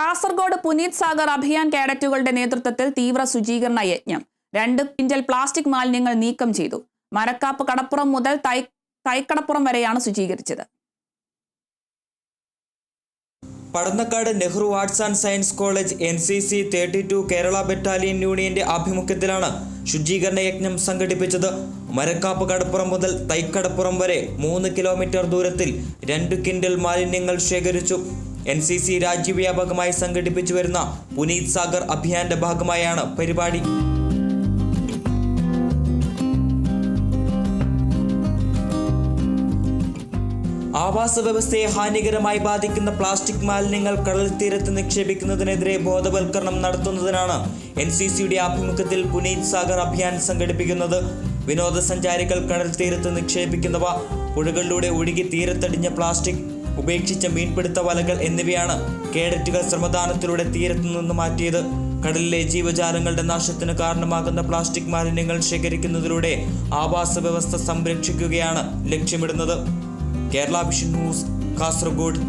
കാസർഗോഡ് പുനീത് സാഗർ അഭിയാൻ കേഡറ്റുകളുടെ നേതൃത്വത്തിൽ തീവ്ര ശുചീകരണ യജ്ഞം. രണ്ട് ക്വിന്റൽ പ്ലാസ്റ്റിക് മാലിന്യങ്ങൾ നീക്കം ചെയ്തു. മരക്കാപ്പ് കടപ്പുറം മുതൽ തൈ തൈക്കടപ്പുറം വരെയാണ് ശുചീകരിച്ചത്. Padannakkad Nehru arts and science college N C C thirty two Kerala battalion യൂണിയന്റെ ആഭിമുഖ്യത്തിലാണ് ശുചീകരണ യജ്ഞം സംഘടിപ്പിച്ചത്. മരക്കാപ്പ് കടപ്പുറം മുതൽ തൈക്കടപ്പുറം വരെ മൂന്ന് കിലോമീറ്റർ ദൂരത്തിൽ രണ്ട് കിൻഡൽ മാലിന്യങ്ങൾ ശേഖരിച്ചു. എൻ സി സി രാജ്യവ്യാപകമായി സംഘടിപ്പിച്ചു വരുന്ന പുനീത് സാഗർ അഭിയാന്റെ ഭാഗമായാണ് പരിപാടി. ആവാസ വ്യവസ്ഥയെ ഹാനികരമായി ബാധിക്കുന്ന പ്ലാസ്റ്റിക് മാലിന്യങ്ങൾ കടൽ തീരത്ത് നിക്ഷേപിക്കുന്നതിനെതിരെ ബോധവൽക്കരണം നടത്തുന്നതിനാണ് എൻ സി സിയുടെ ആഭിമുഖ്യത്തിൽ പുനീത് സാഗർ അഭിയാൻ സംഘടിപ്പിക്കുന്നത്. വിനോദസഞ്ചാരികൾ കടൽ തീരത്ത് നിക്ഷേപിക്കുന്നവ പുഴകളിലൂടെ ഒഴുകി തീരത്തടിഞ്ഞ പ്ലാസ്റ്റിക് ഉപേക്ഷിച്ച മീൻപിടുത്ത വലകൾ എന്നിവയാണ് കേഡറ്റുകൾ ശ്രമദാനത്തിലൂടെ തീരത്തു നിന്ന് മാറ്റിയത്. കടലിലെ ജീവജാലങ്ങളുടെ നാശത്തിന് കാരണമാകുന്ന പ്ലാസ്റ്റിക് മാലിന്യങ്ങൾ ശേഖരിക്കുന്നതിലൂടെ ആവാസ വ്യവസ്ഥ സംരക്ഷിക്കുകയാണ് ലക്ഷ്യമിടുന്നത്. Kerala vision news Kasaragod.